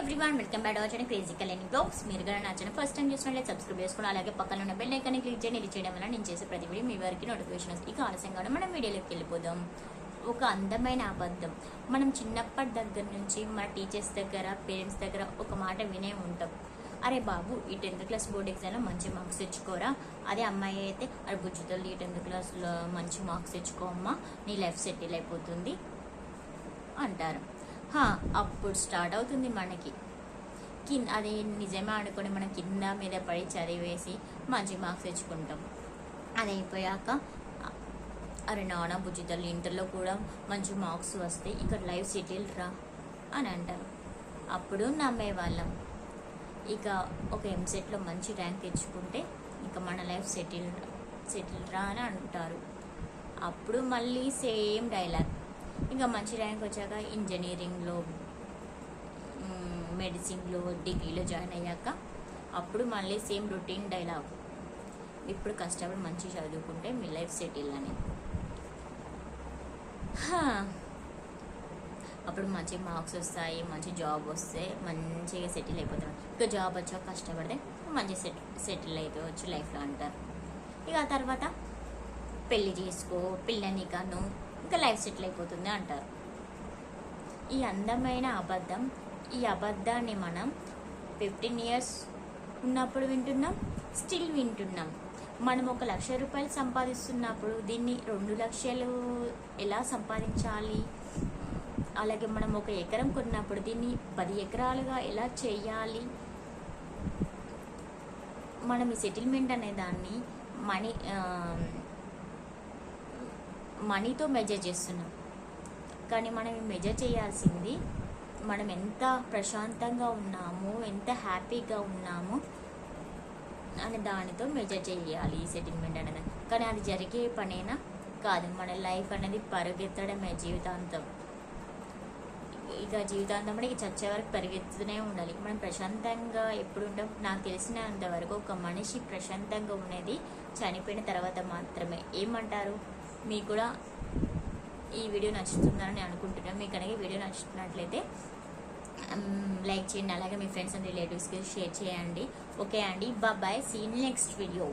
Everyone welcome bad వచ్చిన crazy Kalyani blogs మీరు కూడా నచ్చిన ఫస్ట్ టైం చూసినట్లయితే సబ్స్క్రైబ్ చేసుకోండి. అలాగే పక్కన ఉన్న బెల్ ఐకాన్ని క్లిక్ చేయండి. ఇది చేయడం వల్ల నేను చేసే ప్రతి వీడియో మీ వారికి నోటిఫికేషన్ వస్తుంది ఇక ఆలస్యం కావడం మనం వీడియోలోకి వెళ్ళిపోదాం. ఒక అందమైన అబద్ధం. మనం చిన్నప్పటి దగ్గర నుంచి మన టీచర్స్ దగ్గర పేరెంట్స్ దగ్గర ఒక మాట వినే ఉంటాం. అరే బాబు ఈ టెన్త్ క్లాస్ బోర్డ్ ఎగ్జామ్లో మంచి మార్క్స్ తెచ్చుకోరా? అదే అమ్మాయి అయితే అరే బుజ్జుతల్లి ఈ టెన్త్ క్లాస్లో మంచి మార్క్స్ తెచ్చుకో అమ్మా నీ లైఫ్ సెటిల్ అయిపోతుంది అంటారు. అప్పుడు స్టార్ట్ అవుతుంది మనకి. కింద అది నిజమే అనుకొని మనం కింద మీద పడి చదివేసి మంచి మార్క్స్ తెచ్చుకుంటాం. అది అయిపోయాక అరే నాన్న బుజ్జి తల్లి ఇంటర్లో కూడా మంచి మార్క్స్ వస్తాయి ఇక్కడ లైఫ్ సెటిల్ రా అని అంటారు. అప్పుడు నమ్మేవాళ్ళం. ఇక ఒక ఎంసెట్లో మంచి ర్యాంక్ తెచ్చుకుంటే ఇక మన లైఫ్ సెటిల్ సెటిల్ రా అని అంటారు. అప్పుడు మళ్ళీ సేమ్ డైలాగ్. ఇంకా మంచి ర్యాంక్ వచ్చాక ఇంజనీరింగ్లో మెడిసిన్లో డిగ్రీలో జాయిన్ అయ్యాక అప్పుడు మళ్ళీ సేమ్ రొటీన్ డైలాగ్. ఇప్పుడు కష్టపడి మంచి చదువుకుంటే మీ లైఫ్ సెటిల్ అని. అప్పుడు మంచి మార్క్స్ వస్తాయి మంచి జాబ్ వస్తే మంచిగా సెటిల్ అయిపోతాం ఇక జాబ్ వచ్చాక కష్టపడితే మంచి సెట్ సెటిల్ అయిపోవచ్చు లైఫ్లో అంటారు. ఇక ఆ తర్వాత పెళ్ళి చేసుకో పిల్లని కాను ఇంకా లైఫ్ సెటిల్ అయిపోతుంది అంటారు. ఈ అందమైన అబద్ధం ఈ అబద్ధాన్ని మనం ఫిఫ్టీన్ ఇయర్స్ ఉన్నప్పుడు వింటున్నాం స్టిల్ వింటున్నాం. మనం ఒక లక్ష రూపాయలు సంపాదిస్తున్నప్పుడు దీన్ని రెండు లక్షలు ఎలా సంపాదించాలి? అలాగే మనం ఒక ఎకరం కొన్నప్పుడు దీన్ని పది ఎకరాలుగా ఎలా చేయాలి? మనం ఈ సెటిల్మెంట్ అనే దాన్ని మనీ మనీతో మెజర్ చేస్తున్నాం. కానీ మనం మెజర్ చేయాల్సింది మనం ఎంత ప్రశాంతంగా ఉన్నాము ఎంత హ్యాపీగా ఉన్నాము అని దానితో మెజర్ చేయాలి ఈ సెటిల్మెంట్ అనేది. కానీ అది జరిగే పనేనా? కాదు. మన లైఫ్ అనేది పరిగెత్తడమే జీవితాంతం. ఇక జీవితాంతం కూడా ఇక చచ్చే వరకు పరిగెత్తుతూనే ఉండాలి. మనం ప్రశాంతంగా ఎప్పుడు ఉంటాం నాకు తెలిసినంత వరకు ఒక మనిషి ప్రశాంతంగా ఉండేది చనిపోయిన తర్వాత మాత్రమే. ఏమంటారు? మీకు కూడా ఈ వీడియో నచ్చుతుందని నేను అనుకుంటున్నాను. మీకు కనుక వీడియో నచ్చుతున్నట్లయితే లైక్ చేయండి. అలాగే మీ ఫ్రెండ్స్ అండ్ రిలేటివ్స్కి షేర్ చేయండి. ఓకే అండి. Bye see next video.